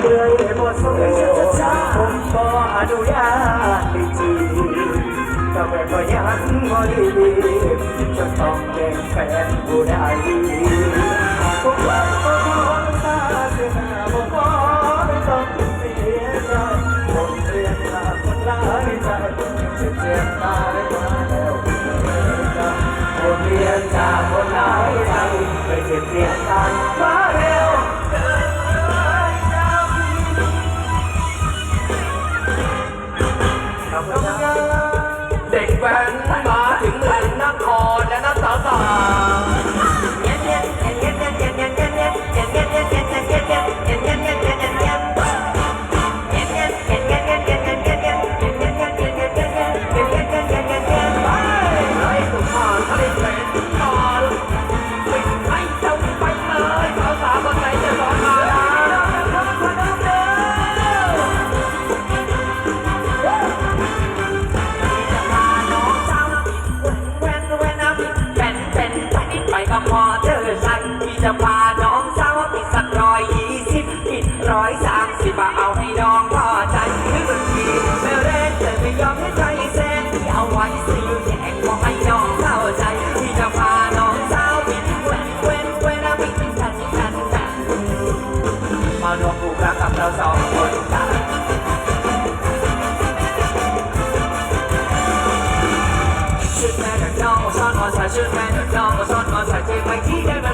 เลยหมดสมผมก็อนุญาตให้จีก็แม่ก็ยังบ่ดีจะต้องแย่งแฟนผู้ใดผมว่าก็ขอตาเสียหน้าผมขอไม่ต้องเสียใจผมเรียนมาคนหลายใจเจ็บเจ็บตายมาแล้วผมเรียนจากคนหลายใจไปเก็บเรียน เด็กแว้นมาถึงเมืองนครและนักสาว มอเธอฉันที่จะพาน้องสาวพี่สักร้อยยี่สิบพี่ร้อยสามสิบมาเอาให้น้องพอใจคือมันทีแม่เร่งแต่ไม่ยอมให้ใจแซนที่เอาไว้สิวแยงบอกให้น้องเข้าใจที่จะพาน้องสาวพี่เว่นเว่นเว้นนะพี่แทนกันแทนมาโนกูรักกับเราสองคนกันชุดแม่กับน้องซ้อนออนสายชุดแม่กับน้อง Saja pagi.